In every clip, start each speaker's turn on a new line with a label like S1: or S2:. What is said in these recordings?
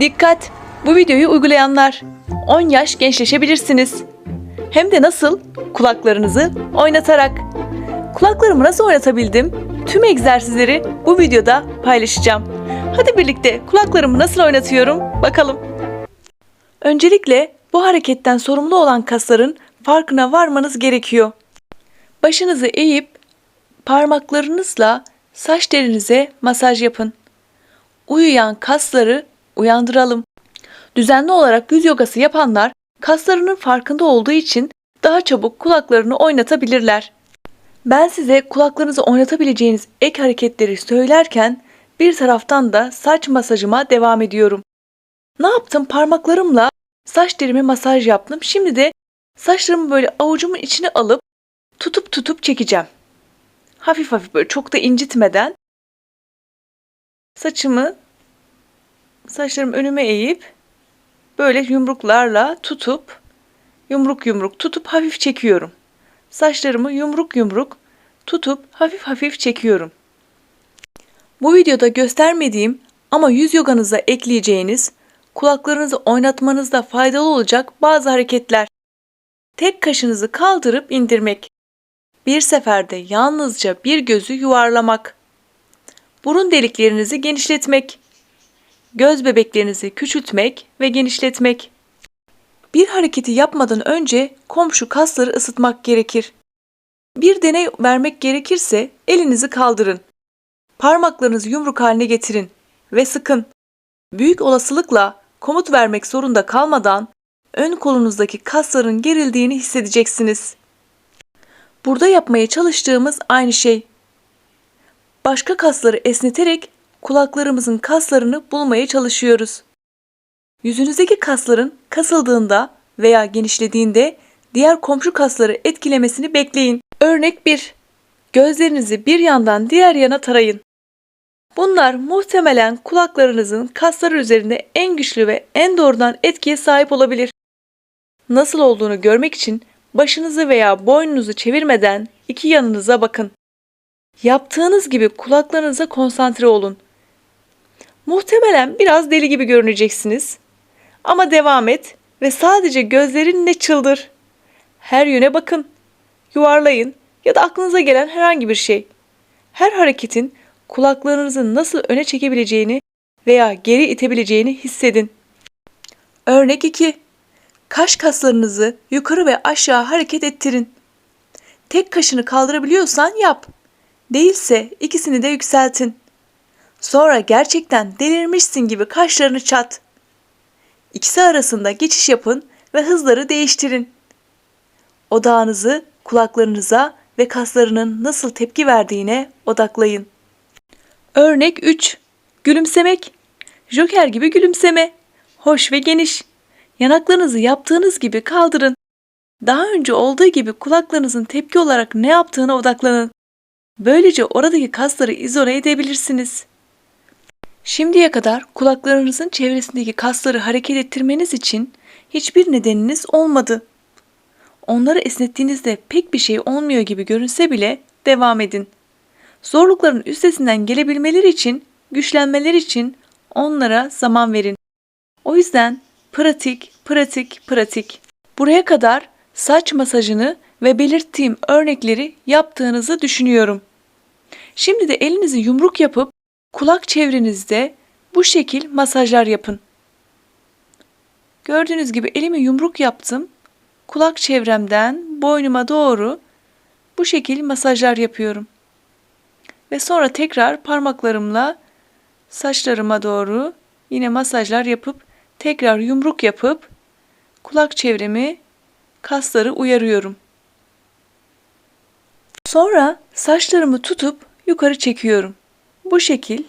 S1: Dikkat! Bu videoyu uygulayanlar 10 yaş gençleşebilirsiniz. Hem de nasıl? Kulaklarınızı oynatarak. Kulaklarımı nasıl oynatabildim? Tüm egzersizleri bu videoda paylaşacağım. Hadi birlikte kulaklarımı nasıl oynatıyorum bakalım. Öncelikle bu hareketten sorumlu olan kasların farkına varmanız gerekiyor. Başınızı eğip parmaklarınızla saç derinize masaj yapın. Uyuyan kasları uyandıralım. Düzenli olarak yüz yogası yapanlar kaslarının farkında olduğu için daha çabuk kulaklarını oynatabilirler. Ben size kulaklarınızı oynatabileceğiniz ek hareketleri söylerken bir taraftan da saç masajıma devam ediyorum. Ne yaptım? Parmaklarımla saç derime masaj yaptım. Şimdi de saçlarımı böyle avucumun içine alıp tutup tutup çekeceğim. Hafif hafif böyle çok da incitmeden saçımı saçlarımı önüme eğip böyle yumruklarla tutup yumruk yumruk tutup hafif çekiyorum. Saçlarımı yumruk yumruk tutup hafif hafif çekiyorum. Bu videoda göstermediğim ama yüz yoganıza ekleyeceğiniz, kulaklarınızı oynatmanızda faydalı olacak bazı hareketler. Tek kaşınızı kaldırıp indirmek. Bir seferde yalnızca bir gözü yuvarlamak. Burun deliklerinizi genişletmek. Göz bebeklerinizi küçültmek ve genişletmek. Bir hareketi yapmadan önce komşu kasları ısıtmak gerekir. Bir deney vermek gerekirse elinizi kaldırın. Parmaklarınızı yumruk haline getirin ve sıkın. Büyük olasılıkla komut vermek zorunda kalmadan ön kolunuzdaki kasların gerildiğini hissedeceksiniz. Burada yapmaya çalıştığımız aynı şey. Başka kasları esneterek kulaklarımızın kaslarını bulmaya çalışıyoruz. Yüzünüzdeki kasların kasıldığında veya genişlediğinde diğer komşu kasları etkilemesini bekleyin. Örnek 1. Gözlerinizi bir yandan diğer yana tarayın. Bunlar muhtemelen kulaklarınızın kasları üzerinde en güçlü ve en doğrudan etkiye sahip olabilir. Nasıl olduğunu görmek için başınızı veya boynunuzu çevirmeden iki yanınıza bakın. Yaptığınız gibi kulaklarınıza konsantre olun. Muhtemelen biraz deli gibi görüneceksiniz. Ama devam et ve sadece gözlerinle çıldır. Her yöne bakın. Yuvarlayın ya da aklınıza gelen herhangi bir şey. Her hareketin kulaklarınızı nasıl öne çekebileceğini veya geri itebileceğini hissedin. Örnek 2. Kaş kaslarınızı yukarı ve aşağı hareket ettirin. Tek kaşını kaldırabiliyorsan yap. Değilse ikisini de yükseltin. Sonra gerçekten delirmişsin gibi kaşlarını çat. İkisi arasında geçiş yapın ve hızları değiştirin. Odağınızı kulaklarınıza ve kaslarının nasıl tepki verdiğine odaklayın. Örnek 3. Gülümsemek. Joker gibi gülümseme. Hoş ve geniş. Yanaklarınızı yaptığınız gibi kaldırın. Daha önce olduğu gibi kulaklarınızın tepki olarak ne yaptığına odaklanın. Böylece oradaki kasları izole edebilirsiniz. Şimdiye kadar kulaklarınızın çevresindeki kasları hareket ettirmeniz için hiçbir nedeniniz olmadı. Onları esnettiğinizde pek bir şey olmuyor gibi görünse bile devam edin. Zorlukların üstesinden gelebilmeleri için, güçlenmeleri için onlara zaman verin. O yüzden pratik, pratik, pratik. Buraya kadar saç masajını ve belirttiğim örnekleri yaptığınızı düşünüyorum. Şimdi de elinizi yumruk yapıp kulak çevrenizde bu şekil masajlar yapın. Gördüğünüz gibi elimi yumruk yaptım. Kulak çevremden boynuma doğru bu şekil masajlar yapıyorum. Ve sonra tekrar parmaklarımla saçlarıma doğru yine masajlar yapıp tekrar yumruk yapıp kulak çevremi kasları uyarıyorum. Sonra saçlarımı tutup yukarı çekiyorum. Bu şekil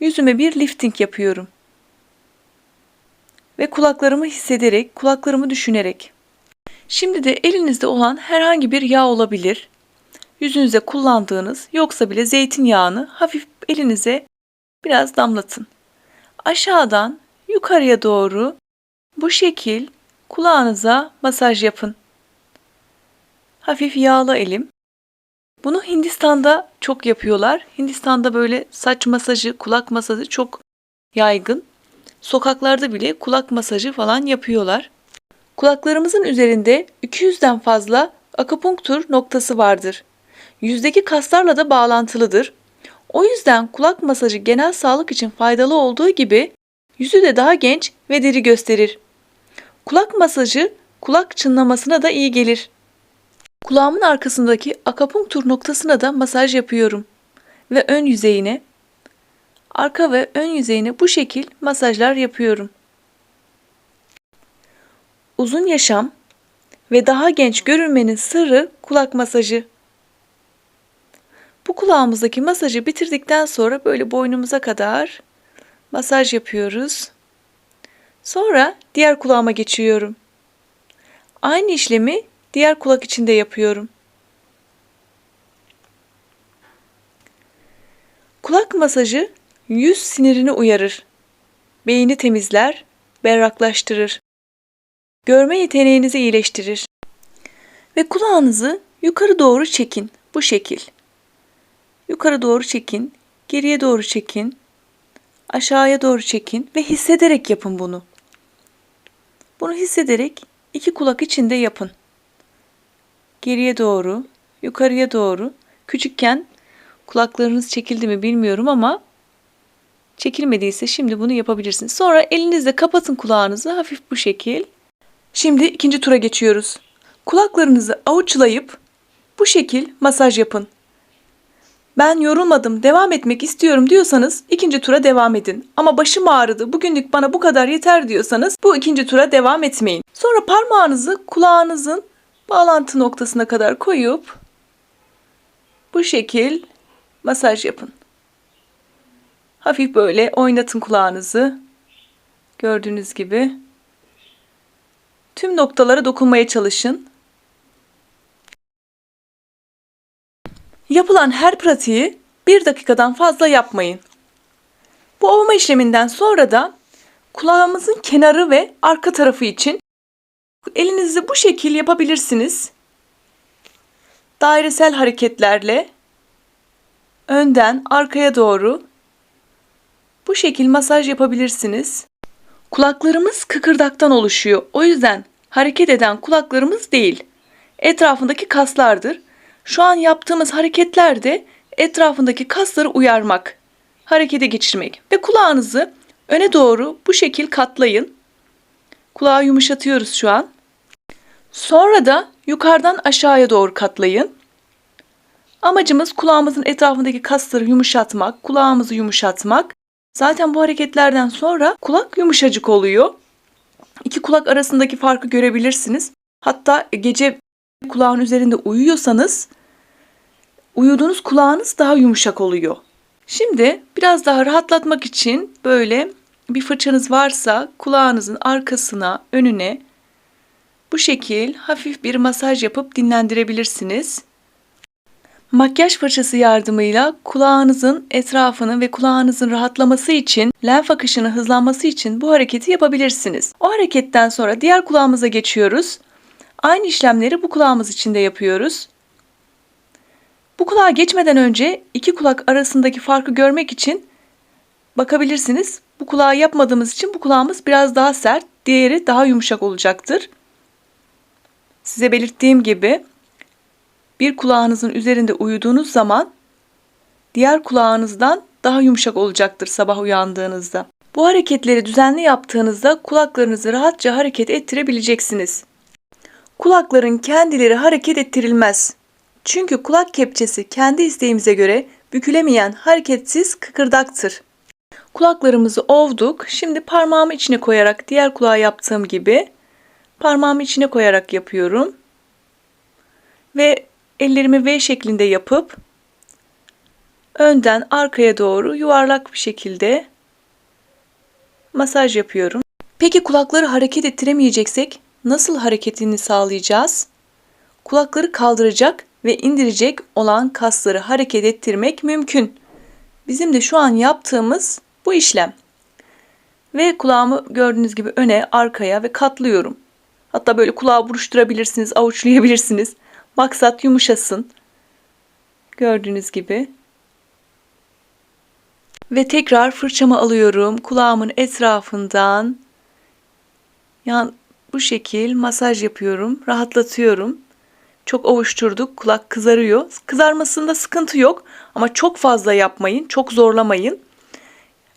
S1: yüzüme bir lifting yapıyorum. Ve kulaklarımı hissederek, kulaklarımı düşünerek. Şimdi de elinizde olan herhangi bir yağ olabilir. Yüzünüze kullandığınız yoksa bile zeytinyağını hafif elinize biraz damlatın. Aşağıdan yukarıya doğru bu şekil kulağınıza masaj yapın. Hafif yağlı elim. Bunu Hindistan'da çok yapıyorlar. Hindistan'da böyle saç masajı, kulak masajı çok yaygın. sokaklarda bile kulak masajı falan yapıyorlar. Kulaklarımızın üzerinde 200'den fazla akupunktur noktası vardır. Yüzdeki kaslarla da bağlantılıdır. O yüzden kulak masajı genel sağlık için faydalı olduğu gibi yüzü de daha genç ve diri gösterir. Kulak masajı kulak çınlamasına da iyi gelir. Kulağımın arkasındaki akupunktur noktasına da masaj yapıyorum ve ön yüzeyine arka ve ön yüzeyine bu şekil masajlar yapıyorum. Uzun yaşam ve daha genç görünmenin sırrı kulak masajı. Bu kulağımızdaki masajı bitirdikten sonra böyle boynumuza kadar masaj yapıyoruz. Sonra diğer kulağıma geçiyorum. Aynı işlemi diğer kulak için de yapıyorum. Kulak masajı yüz sinirini uyarır. Beyni temizler, berraklaştırır. Görme yeteneğinizi iyileştirir. Ve kulağınızı yukarı doğru çekin. Bu şekil. Yukarı doğru çekin, geriye doğru çekin, aşağıya doğru çekin ve hissederek yapın bunu. Bunu hissederek iki kulak içinde yapın. Geriye doğru, yukarıya doğru. Küçükken kulaklarınız çekildi mi bilmiyorum ama çekilmediyse şimdi bunu yapabilirsiniz. Sonra elinizle kapatın kulağınızı hafif bu şekil. Şimdi ikinci tura geçiyoruz. Kulaklarınızı avuçlayıp bu şekil masaj yapın. Ben yorulmadım, devam etmek istiyorum diyorsanız ikinci tura devam edin. Ama başım ağrıdı, bugünlük bana bu kadar yeter diyorsanız bu ikinci tura devam etmeyin. Sonra parmağınızı kulağınızın bağlantı noktasına kadar koyup bu şekil masaj yapın. Hafif böyle oynatın kulağınızı. Gördüğünüz gibi. Tüm noktalara dokunmaya çalışın. Yapılan her pratiği bir dakikadan fazla yapmayın. Bu ovma işleminden sonra da kulağımızın kenarı ve arka tarafı için elinizle bu şekil yapabilirsiniz. Dairesel hareketlerle önden arkaya doğru bu şekil masaj yapabilirsiniz. Kulaklarımız kıkırdaktan oluşuyor. O yüzden hareket eden kulaklarımız değil. Etrafındaki kaslardır. Şu an yaptığımız hareketler de etrafındaki kasları uyarmak, harekete geçirmek ve kulağınızı öne doğru bu şekil katlayın. Kulağı yumuşatıyoruz şu an. Sonra da yukarıdan aşağıya doğru katlayın. Amacımız kulağımızın etrafındaki kasları yumuşatmak, kulağımızı yumuşatmak. Zaten bu hareketlerden sonra kulak yumuşacık oluyor. İki kulak arasındaki farkı görebilirsiniz. Hatta gece kulağın üzerinde uyuyorsanız uyuduğunuz kulağınız daha yumuşak oluyor. Şimdi biraz daha rahatlatmak için böyle bir fırçanız varsa kulağınızın arkasına, önüne bu şekil hafif bir masaj yapıp dinlendirebilirsiniz. Makyaj fırçası yardımıyla kulağınızın etrafını ve kulağınızın rahatlaması için, lenf akışının hızlanması için bu hareketi yapabilirsiniz. O hareketten sonra diğer kulağımıza geçiyoruz. Aynı işlemleri bu kulağımız için de yapıyoruz. Bu kulağa geçmeden önce iki kulak arasındaki farkı görmek için bakabilirsiniz. Bu kulağı yapmadığımız için bu kulağımız biraz daha sert, diğeri daha yumuşak olacaktır. Size belirttiğim gibi bir kulağınızın üzerinde uyuduğunuz zaman diğer kulağınızdan daha yumuşak olacaktır sabah uyandığınızda. Bu hareketleri düzenli yaptığınızda kulaklarınızı rahatça hareket ettirebileceksiniz. Kulakların kendileri hareket ettirilmez. Çünkü kulak kepçesi kendi isteğimize göre bükülemeyen hareketsiz kıkırdaktır. Kulaklarımızı ovduk. Şimdi parmağımı içine koyarak diğer kulağa yaptığım gibi parmağımı içine koyarak yapıyorum. Ve ellerimi V şeklinde yapıp önden arkaya doğru yuvarlak bir şekilde masaj yapıyorum. Peki kulakları hareket ettiremeyeceksek nasıl hareketini sağlayacağız? Kulakları kaldıracak ve indirecek olan kasları hareket ettirmek mümkün. Bizim de şu an yaptığımız bu işlem. Ve kulağımı gördüğünüz gibi öne, arkaya ve katlıyorum. Hatta böyle kulağı buruşturabilirsiniz, avuçlayabilirsiniz. Maksat yumuşasın. Gördüğünüz gibi. Ve tekrar fırçamı alıyorum kulağımın etrafından. Yan bu şekil masaj yapıyorum, rahatlatıyorum. Çok ovuşturduk, kulak kızarıyor. Kızarmasında sıkıntı yok ama çok fazla yapmayın, çok zorlamayın.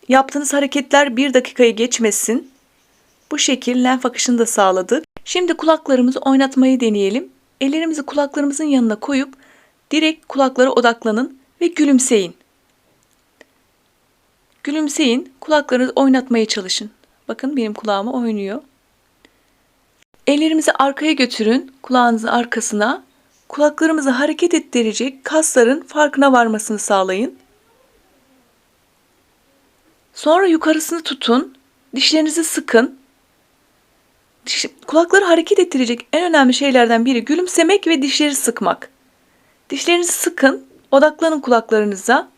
S1: Yaptığınız hareketler bir dakikayı geçmesin. Bu şekil lenf akışını da sağladık. Şimdi kulaklarımızı oynatmayı deneyelim. Ellerimizi kulaklarımızın yanına koyup direkt kulaklara odaklanın ve gülümseyin. Gülümseyin, kulaklarınızı oynatmaya çalışın. Bakın benim kulağıma oynuyor. Ellerimizi arkaya götürün, kulağınızın arkasına. Kulaklarımızı hareket ettirecek kasların farkına varmasını sağlayın. Sonra yukarısını tutun, dişlerinizi sıkın. Kulakları hareket ettirecek en önemli şeylerden biri gülümsemek ve dişleri sıkmak. Dişlerinizi sıkın, odaklanın kulaklarınıza.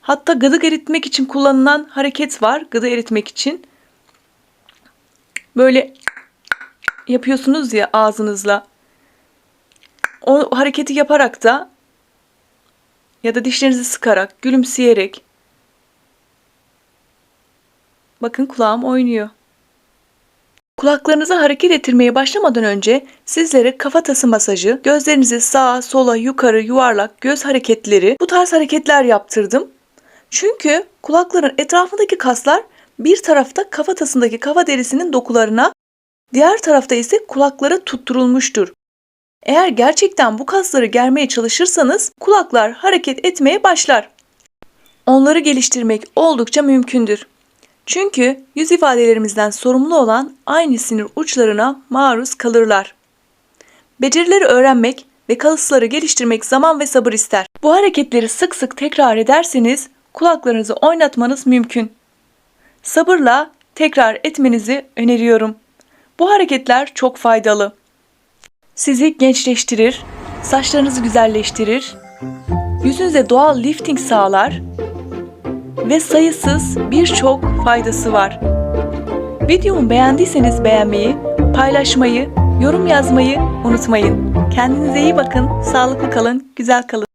S1: Hatta gıdı eritmek için kullanılan hareket var. Gıdı eritmek için. Böyle yapıyorsunuz ya ağzınızla. O hareketi yaparak da ya da dişlerinizi sıkarak, gülümseyerek. Bakın kulağım oynuyor. Kulaklarınızı hareket ettirmeye başlamadan önce sizlere kafatası masajı, gözlerinizi sağa, sola, yukarı, yuvarlak, göz hareketleri, bu tarz hareketler yaptırdım. Çünkü kulakların etrafındaki kaslar bir tarafta kafatasındaki kafa derisinin dokularına, diğer tarafta ise kulaklara tutturulmuştur. Eğer gerçekten bu kasları germeye çalışırsanız kulaklar hareket etmeye başlar. Onları geliştirmek oldukça mümkündür. Çünkü yüz ifadelerimizden sorumlu olan aynı sinir uçlarına maruz kalırlar. Becerileri öğrenmek ve kalıtsları geliştirmek zaman ve sabır ister. Bu hareketleri sık sık tekrar ederseniz kulaklarınızı oynatmanız mümkün. Sabırla tekrar etmenizi öneriyorum. Bu hareketler çok faydalı. Sizi gençleştirir, saçlarınızı güzelleştirir, yüzünüze doğal lifting sağlar ve sayısız birçok faydası var. Videomu beğendiyseniz beğenmeyi, paylaşmayı, yorum yazmayı unutmayın. Kendinize iyi bakın, sağlıklı kalın, güzel kalın.